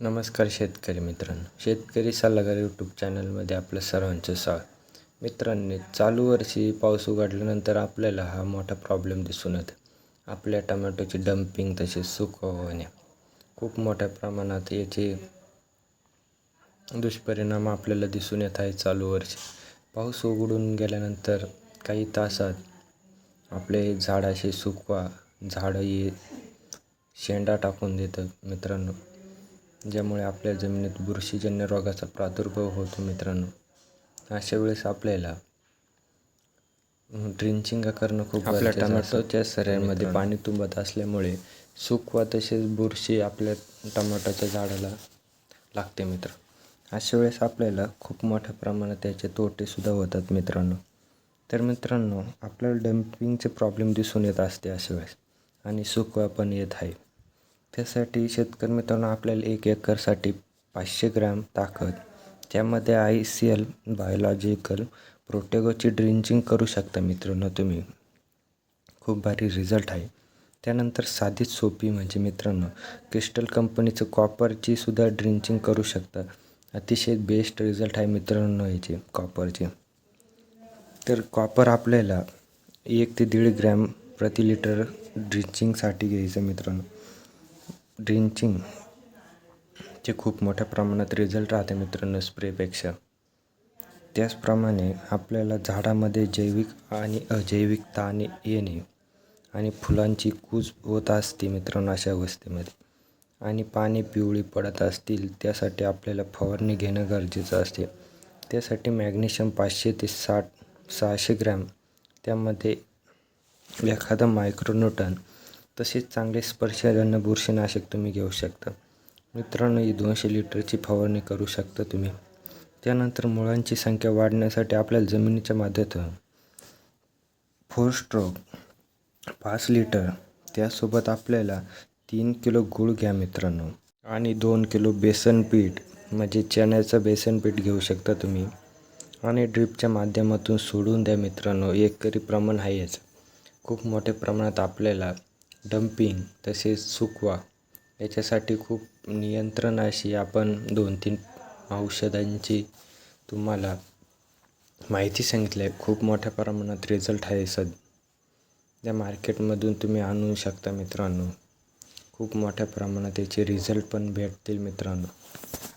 नमस्कार शेतकरी मित्रांनो. शेतकरी सल्लागार यूट्यूब चॅनलमध्ये आपलं सर्वांचं स्वागत. मित्रांनी चालू वर्षी पाऊस उघडल्यानंतर आपल्याला हा मोठा प्रॉब्लेम दिसून येतो. आपल्या टमॅटोची डम्पिंग तसेच सुकवा खूप मोठ्या प्रमाणात याचे दुष्परिणाम आपल्याला दिसून येत आहे चालू वर्षी. पाऊस उघडून गेल्यानंतर काही तासात आपले झाडाशी सुकवा झाडं ये शेंडा टाकून देतं मित्रांनो. ज्यामुळे आपल्या जमिनीत बुरशीजन्य रोगाचा प्रादुर्भाव होतो मित्रांनो. अशा वेळेस आपल्याला ड्रिंचिंग करणं खूप आपल्या टमाटोच्या सऱ्यांमध्ये पाणी तुंबत असल्यामुळे सुकवा तसेच बुरशी आपल्या टमाटोच्या झाडाला लागते मित्र. अशा वेळेस आपल्याला खूप मोठ्या प्रमाणात त्याचे तोटेसुद्धा होतात मित्रांनो. तर मित्रांनो आपल्याला डम्पिंगचे प्रॉब्लेम दिसून येत असते अशा वेळेस. आणि सुकवा पण येत आहे. त्यासाठी शेतकरी मित्रांनो आपल्याला एक एकरसाठी पाचशे ग्रॅम ताकद. त्यामध्ये आय सी एल बायोलॉजिकल प्रोटेगोची ड्रिंचिंग करू शकता मित्रांनो तुम्ही. खूप भारी रिझल्ट आहे. त्यानंतर साधीच सोपी म्हणजे मित्रांनो क्रिस्टल कंपनीचं कॉपरची सुद्धा ड्रिंचिंग करू शकता. अतिशय बेस्ट रिझल्ट आहे मित्रांनो याचे कॉपरचे. तर कॉपर आपल्याला एक ते दीड ग्रॅम प्रति लिटर ड्रिंचिंगसाठी घ्यायचं मित्रांनो. ड्रिंचिंग चे खूप मोठ्या प्रमाणात रिझल्ट राहते मित्रांनो स्प्रेपेक्षा. त्याचप्रमाणे आपल्याला झाडामध्ये जैविक आणि अजैविक ताण येणे आणि फुलांची कूज होत असते मित्रांनो अशा अवस्थेमध्ये. आणि पाणी पिवळी पडत असतील त्यासाठी आपल्याला फवारणी घेणं गरजेचं असते. त्यासाठी मॅग्नेशियम पाचशे ते साठ सहाशे ग्रॅम त्यामध्ये एखादं मायक्रोन्यूटन तसेच चांगले स्पर्शजन्य बुरशीनाशक तुम्ही घेऊ शकता. मित्रांनो ही दोनशे लिटरची फवारणी करू शकता तुम्ही. त्यानंतर मुळांची संख्या वाढण्यासाठी आपल्याला जमिनीच्या माध्यमातून फोर स्ट्रोक पाच लिटर त्यासोबत आपल्याला तीन किलो गूळ घ्या मित्रांनो. आणि दोन किलो बेसन पीठ म्हणजे चण्याचं बेसन पीठ घेऊ शकता तुम्ही. आणि ड्रिपच्या माध्यमातून सोडून द्या मित्रांनो एकरी प्रमाण आहेच खूप मोठ्या प्रमाणात आपल्याला डम्पिंग तसेच सुकवा याच्यासाठी खूप नियंत्रण अशी आपण दोन तीन औषधांची तुम्हाला माहिती सांगितली आहे. खूप मोठ्या प्रमाणात रिझल्ट आहे सध्या. मार्केटमधून तुम्ही आणू शकता मित्रांनो. खूप मोठ्या प्रमाणात याचे रिझल्ट पण भेटतील मित्रांनो.